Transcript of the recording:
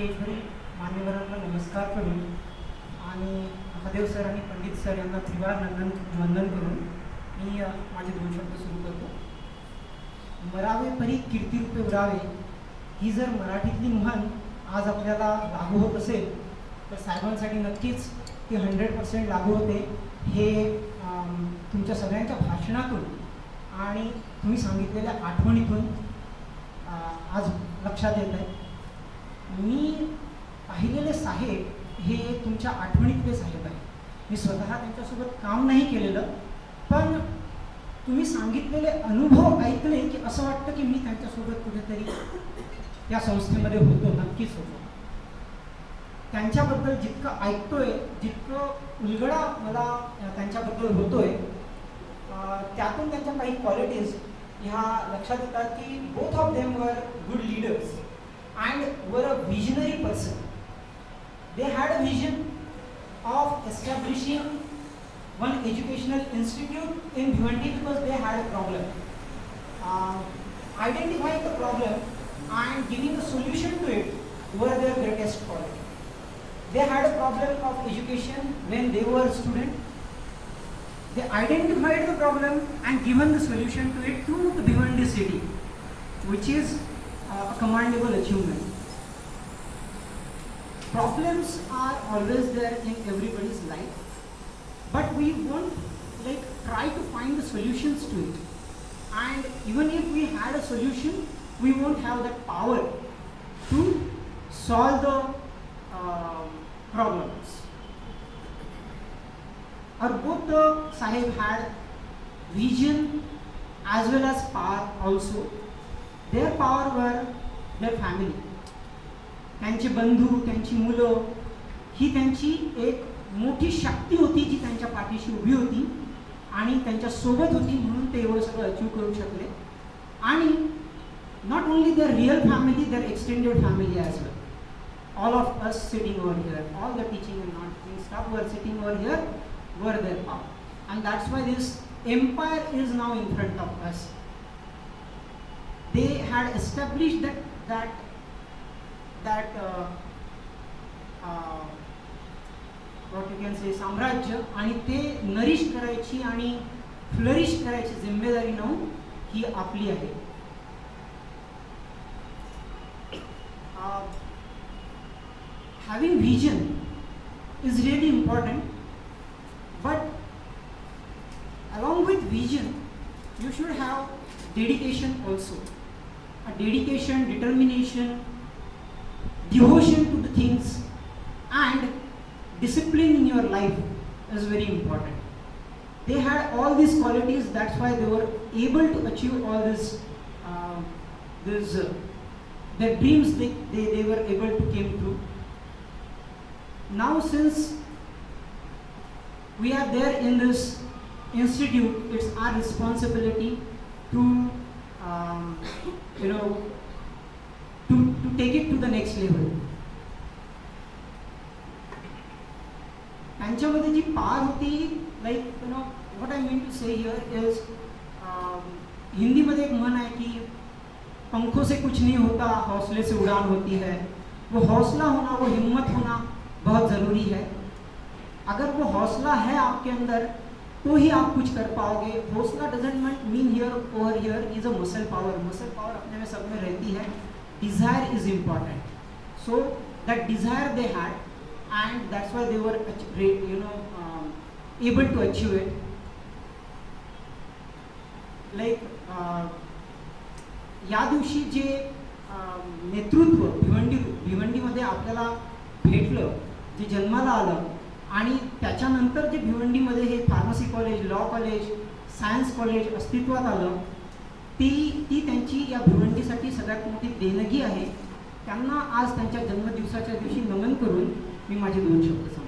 स्टेजवरील मान्यवरांना नमस्कार करून आणि महादेव सर आणि पंडित सर यांना त्रिवार नंदन वंदन करून मी माझे दोन शब्द सुरू करतो. मरावे परी कीर्तिरूपे उरावे. ही जर मराठीतली म्हण आज आपल्याला लागू होत असेल तर साहेबांसाठी नक्कीच ती हंड्रेड पर्सेंट लागू होते. हे तुमच्या सगळ्यांच्या भाषणातून आणि तुम्ही सांगितलेल्या आठवणीतून आज लक्षात येत आहे मी पाहिलेले साहेब हे तुमच्या आठवणीतले साहेब आहे मी स्वतः त्यांच्यासोबत काम नाही केलेलं पण तुम्ही सांगितलेले अनुभव ऐकले की असं वाटतं की मी त्यांच्यासोबत कुठेतरी या संस्थेमध्ये होतो नक्कीच होतो. त्यांच्याबद्दल जितकं ऐकतोय जितकं उलगडा मला त्यांच्याबद्दल होतोय त्यातून त्यांच्या काही क्वालिटीज ह्या लक्षात येतात की both of them were good lead and were a visionary person. They had a vision of establishing one educational institute in Bhiwandi because they had a problem. Uh, identifying the problem and giving a solution to it were their greatest quality. They had a problem of education when they were a student. They identified the problem and given the solution to it through the Bhiwandi city, which is uh, a commendable achievement. Problems are always there in everybody's life but we won't like try to find the solutions to it. And even if we had a solution we won't have that power to solve the um problems. Our both the sahib had vision as well as power also there power were the family त्यांचे बंधू त्यांची मुलं ही त्यांची एक मोठी शक्ती होती जी त्यांच्या पाठीशी उभी होती आणि त्यांच्यासोबत होती म्हणून ते एवढं सगळं अचीव करू शकले. आणि not only their real family their extended family as well all of us sitting over here all the teaching and not teaching staff were sitting over here were their power and that's why this empire is now in front they had established had that that uh, uh, what you can say साम्राज्य आणि ते nourish करायची आणि flourish करायची जिम्मेदारी नाव ही आपली आहे. Having vision is really important but along with vision you should have dedication also. A dedication determination devotion to the things and discipline in your life is very important. They had all these qualities, that's why they were able to achieve all this, uh, this uh, their dreams they, they, they were able to came true. Now since we are there in this institute, it's our responsibility to, you know, to, to take it to the next level. त्यांच्यामध्ये जी पार होती like you know what I mean to say here is हिंदीमध्ये एक म्हण आहे की पंखों से कुछ नहीं होता हौसले से उड़ान होती है वो हौसला होना वो हिम्मत होना बहुत ज़रूरी है अगर वो हौसला है आपके अंदर तो ही आप कुछ कर पाओगे। हौसला doesn't mean here over here is a muscle power muscle power अपने में सब में रहती है। Desire is important so that desire they had and that's why they were were you know able to achieve able to uh, या दिवशी जे um, नेतृत्व भिवंडी भिवंडीमध्ये आपल्याला भेटलं जे जन्माला आलं आणि त्याच्यानंतर जे भिवंडीमध्ये हे pharmacy college law college science college अस्तित्वात आलं ती ती त्यांची या भिवंडीसाठी सगळ्यात मोठी देणगी आहे. त्यांना आज त्यांच्या जन्मदिवसाच्या दिवशी नमन करून मी माझे दोन शब्द सांगतो.